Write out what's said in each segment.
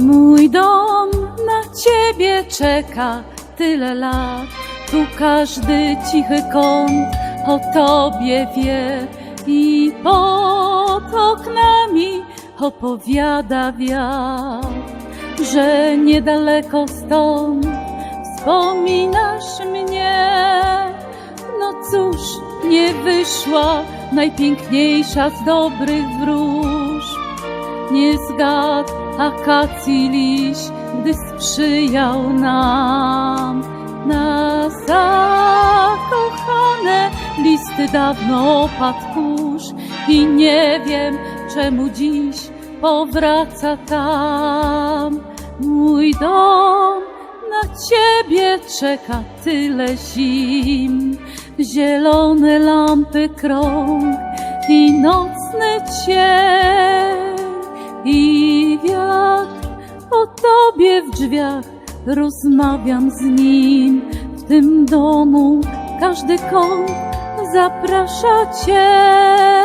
Mój dom na ciebie czeka tyle lat. Tu każdy cichy kąt o tobie wie i pod oknami opowiada wiatr, że niedaleko stąd wspominasz mnie. No cóż, nie wyszła najpiękniejsza z dobrych wróżb. Nie zgadł akacji liść, gdy sprzyjał nam. Na zakochane listy dawno opadł kurz i nie wiem, czemu dziś powraca tam. Mój dom na ciebie czeka tyle zim, zielone lampy krąg i nocny cień drzwiach rozmawiam z nim w tym domu każdy kąt zaprasza cię.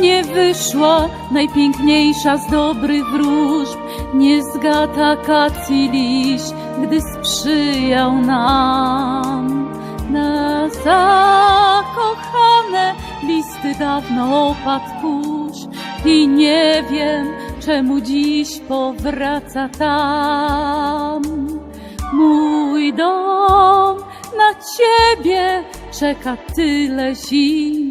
Nie wyszła najpiękniejsza z dobrych wróżb, nie zgadł akacji liść, gdy sprzyjał nam. Na zakochane listy dawno opadł kurz i nie wiem, czemu dziś powraca tam. Mój dom na ciebie czeka tyle zim,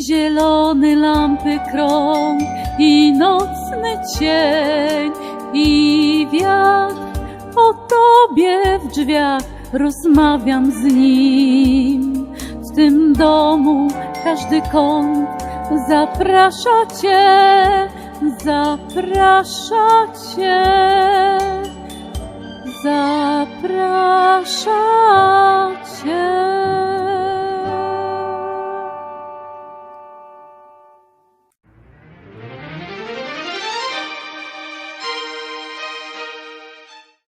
zielony lampy krąg i nocny cień i wiatr o tobie w drzwiach rozmawiam z nim. W tym domu każdy kąt zaprasza cię, zaprasza cię zaprasza.